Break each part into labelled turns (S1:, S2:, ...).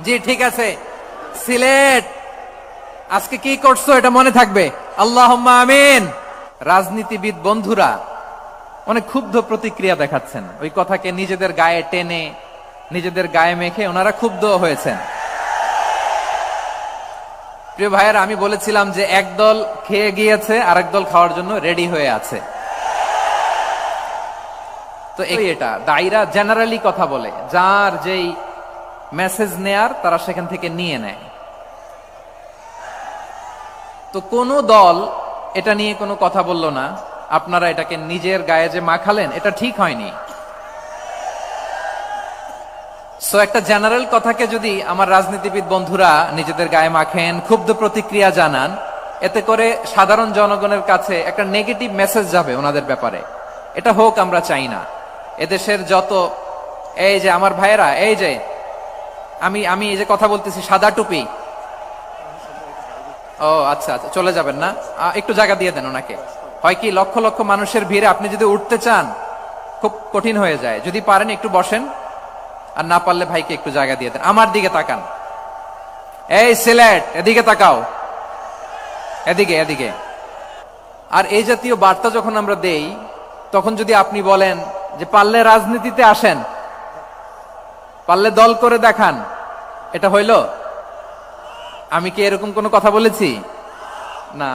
S1: জি ঠিক আছে। সিলেট। আজকে কি করছ? এটা মনে থাকবে। আল্লাহ আমিন। রাজনীতিবিদ বন্ধুরা অনেক ক্ষুব্ধ প্রতিক্রিয়া দেখাচ্ছেন। ওই কথাকে নিজেদের গায়ে টেনে নিজেদের গায়ে মেখে ওনারা ক্ষুব্ধ হয়েছেন। প্রিয় ভাইয়ের আমি বলেছিলাম যে একদল খেয়ে গিয়েছে আরেক দল খাওয়ার জন্য রেডি হয়ে আছে। তো এই এটা দায়রা জেনারেলি কথা বলে। যার যেই মেসেজ নেয়ার তারা সেখান থেকে নিয়ে নেয়। তো কোন দল এটা নিয়ে কোনো কথা বলল না, আপনারা এটাকে নিজের গায়ে যে মাখালেন, এটা ঠিক হয়নি। সো একটা জেনারেল কথাকে যদি আমার রাজনীতিবিদ বন্ধুরা নিজেদের গায়ে মাখেন, ক্ষুব্ধ প্রতিক্রিয়া জানান, এতে করে সাধারণ জনগণের কাছে একটা নেগেটিভ মেসেজ যাবে ওনাদের ব্যাপারে। এটা হোক, আমরা চাই না। এদেশের যত, এই যে আমার ভাইয়েরা, এই যে আমি আমি এই যে কথা বলতেছি, সাদা টুপি। ও আচ্ছা আচ্ছা চলে যাবেন না? একটু জায়গা দিয়ে দেন ওনাকে। হয় কি, লক্ষ লক্ষ মানুষের ভিড়ে আপনি যদি উঠতে চান, খুব কঠিন হয়ে যায়। যদি পারেন, একটু বসেন। আর না পারলে ভাইকে একটু জায়গা দিয়ে দেন। আমার দিকে তাকান। এই, সিলেট, এদিকে তাকাও। এদিকে এদিকে। আর এই জাতীয় বার্তা যখন আমরা দেই, তখন যদি আপনি বলেন যে পারলে রাজনীতিতে আসেন, পারলে দল করে দেখান এটা হইল? আমি কি এরকম কোনো কথা বলেছি? না।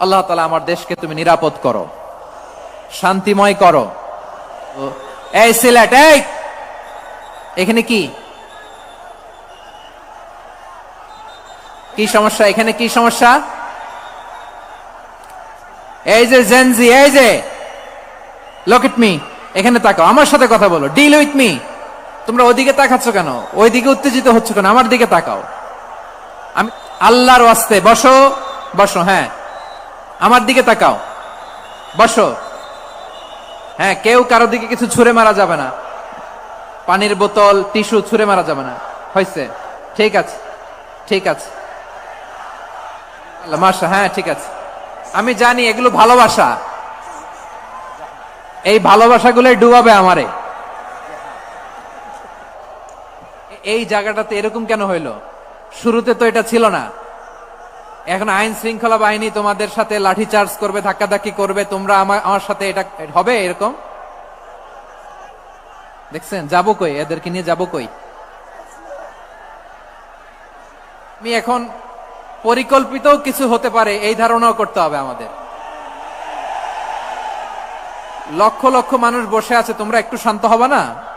S1: আল্লাহ তালা আমার দেশকে তুমি নিরাপদ করো। শান্তিময় করো। এই সিলেট, এই! এখানে কি? কি সমস্যা? এখানে কি সমস্যা? এই যে জেনজি এই যে! লক ইট মি এখানে তাকাও, আমার সাথে কথা বলো। ডিল উইথ মি তোমরা ওদিকে তাকাচ্ছ কেন? ওইদিকে উত্তেজিত হচ্ছ কেন? আমার দিকে তাকাও। আমি আল্লাহর ওয়াস্তে, বসো বসো হ্যাঁ। আমার দিকে তাকাও। বসো। হ্যাঁ কেউ কারও দিকে কিছু ছুঁড়ে মারা যাবে না। পানির বোতল, টিস্যু ছুঁড়ে মারা যাবে না। হয়েছে? ঠিক আছে। ঠিক আছে। হ্যাঁ ঠিক আছে। আমি জানি এগুলো ভালোবাসা। এই ভালোবাসাগুলোই ডুবাবে আমারে। এই জায়গাটাতে এরকম কেন হইল? শুরুতে তো এটা ছিল না। এখন আইন শৃঙ্খলা বাহিনী তোমাদের সাথে লাঠি চার্জ করবে, ধাক্কাধাক্কি করবে, তোমরা আমার আমার সাথে এটা হবে এরকম? দেখছেন? যাব কই? এদেরকে নিয়ে যাব কই? আমি এখন পরিকল্পিত কিছু হতে পারে, এই ধারণাও করতে হবে আমাদের। লক্ষ লক্ষ মানুষ বসে আছে, তোমরা একটু শান্ত হবে না?